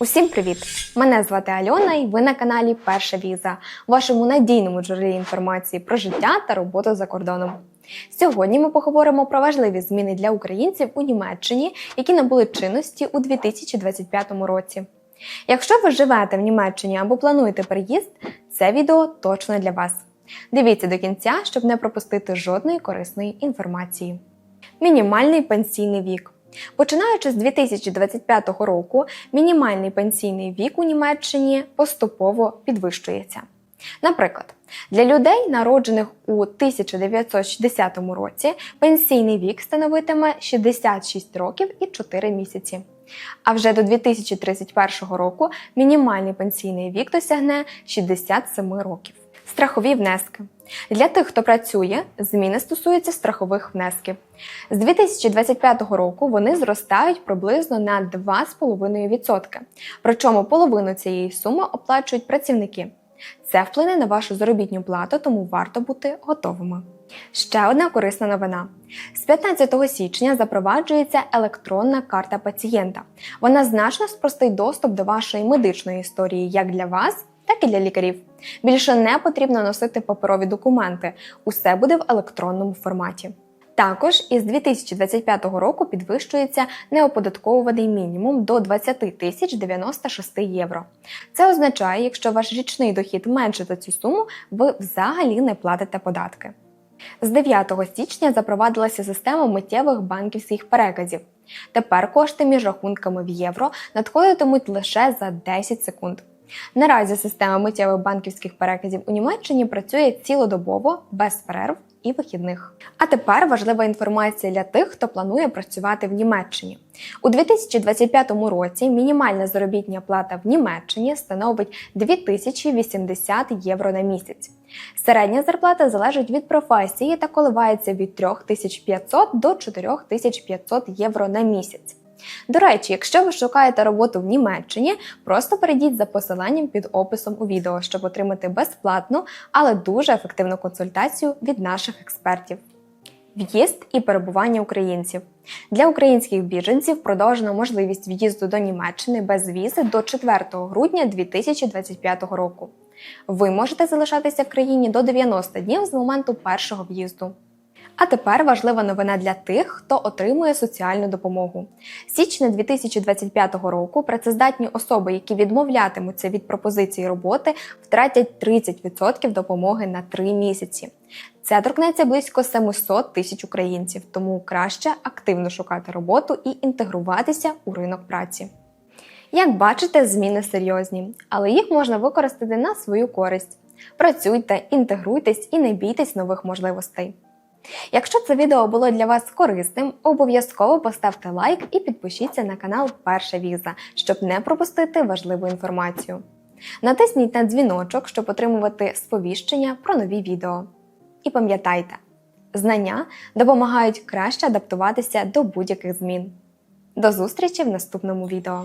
Усім привіт! Мене звати Альона, і ви на каналі Перша Віза, вашому надійному джерелі інформації про життя та роботу за кордоном. Сьогодні ми поговоримо про важливі зміни для українців у Німеччині, які набули чинності у 2025 році. Якщо ви живете в Німеччині або плануєте переїзд, це відео точно для вас. Дивіться до кінця, щоб не пропустити жодної корисної інформації. Мінімальний пенсійний вік. Починаючи з 2025 року, мінімальний пенсійний вік у Німеччині поступово підвищується. Наприклад, для людей, народжених у 1960 році, пенсійний вік становитиме 66 років і 4 місяці. А вже до 2031 року мінімальний пенсійний вік досягне 67 років. Страхові внески. Для тих, хто працює, зміни стосуються страхових внесків. З 2025 року вони зростають приблизно на 2,5%. Причому половину цієї суми оплачують працівники. Це вплине на вашу заробітну плату, тому варто бути готовими. Ще одна корисна новина: з 15 січня запроваджується електронна карта пацієнта. Вона значно спростить доступ до вашої медичної історії як для вас, так і для лікарів. Більше не потрібно носити паперові документи. Усе буде в електронному форматі. Також із 2025 року підвищується неоподатковуваний мінімум до 20 тисяч 96 євро. Це означає, якщо ваш річний дохід менше за цю суму, ви взагалі не платите податки. З 9 січня запровадилася система миттєвих банківських переказів. Тепер кошти між рахунками в євро надходитимуть лише за 10 секунд. Наразі система миттєвих банківських переказів у Німеччині працює цілодобово без перерв і вихідних. А тепер важлива інформація для тих, хто планує працювати в Німеччині. У 2025 році мінімальна заробітня плата в Німеччині становить 2080 євро на місяць. Середня зарплата залежить від професії та коливається від 3500 до 4500 євро на місяць. До речі, якщо ви шукаєте роботу в Німеччині, просто перейдіть за посиланням під описом у відео, щоб отримати безплатну, але дуже ефективну консультацію від наших експертів. В'їзд і перебування українців для українських біженців продовжено можливість в'їзду до Німеччини без візи до 4 грудня 2025 року. Ви можете залишатися в країні до 90 днів з моменту першого в'їзду. А тепер важлива новина для тих, хто отримує соціальну допомогу. Січня 2025 року працездатні особи, які відмовлятимуться від пропозиції роботи, втратять 30% допомоги на 3 місяці. Це торкнеться близько 700 тисяч українців, тому краще активно шукати роботу і інтегруватися у ринок праці. Як бачите, зміни серйозні, але їх можна використати на свою користь. Працюйте, інтегруйтесь і не бійтесь нових можливостей. Якщо це відео було для вас корисним, обов'язково поставте лайк і підпишіться на канал Перша Віза, щоб не пропустити важливу інформацію. Натисніть на дзвіночок, щоб отримувати сповіщення про нові відео. І пам'ятайте, знання допомагають краще адаптуватися до будь-яких змін. До зустрічі в наступному відео!